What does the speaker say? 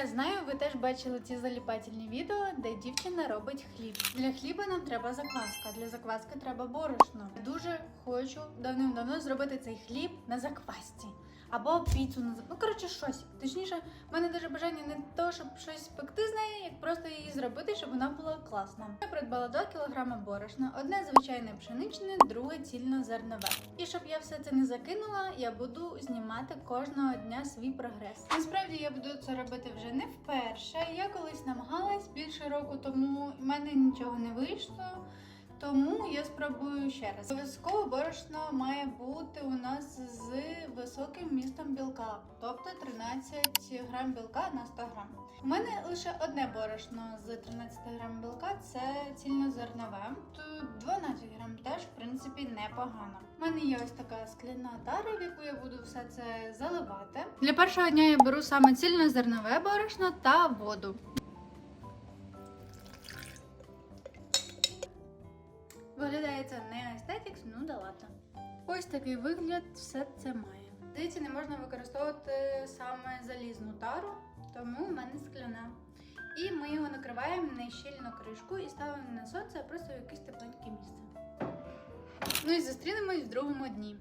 Я знаю, ви теж бачили ці заліпательні відео, де дівчина робить хліб. Для хліба нам треба закваска. Для закваски треба борошно. Дуже хочу давним-давно зробити цей хліб на заквасці. Або піцу на зак- Ну, коротше, щось. Точніше, в мене дуже бажання не то, щоб щось пекти з неї, як просто її зробити, щоб вона була класна. Я придбала 2 кг борошна, одне звичайне пшеничне, друге цільнозернове. І щоб я все це не закинула, я буду знімати кожного дня свій прогрес. Насправді я буду це робити вже не вперше. Я колись намагалась більше року тому, і в мене нічого не вийшло. Тому я спробую ще раз. Обов'язково борошно має бути у нас з високим містом білка, тобто 13 грам білка на 100 грам. У мене лише одне борошно з 13 грам білка це цільнозернове. Тут 12 грам теж в принципі непогано. У мене є ось така скляна тара, в яку я буду все це заливати. Для першого дня я беру саме цільнозернове борошно та воду. Виглядає це не естетікс, ну да ладно. Ось такий вигляд все це має. Здається, не можна використовувати саме залізну тару, тому в мене скляна. І ми його накриваємо на щільну кришку і ставимо на сонце, а просто в якесь тепленьке місце. Ну і зустрінемось в другому дні.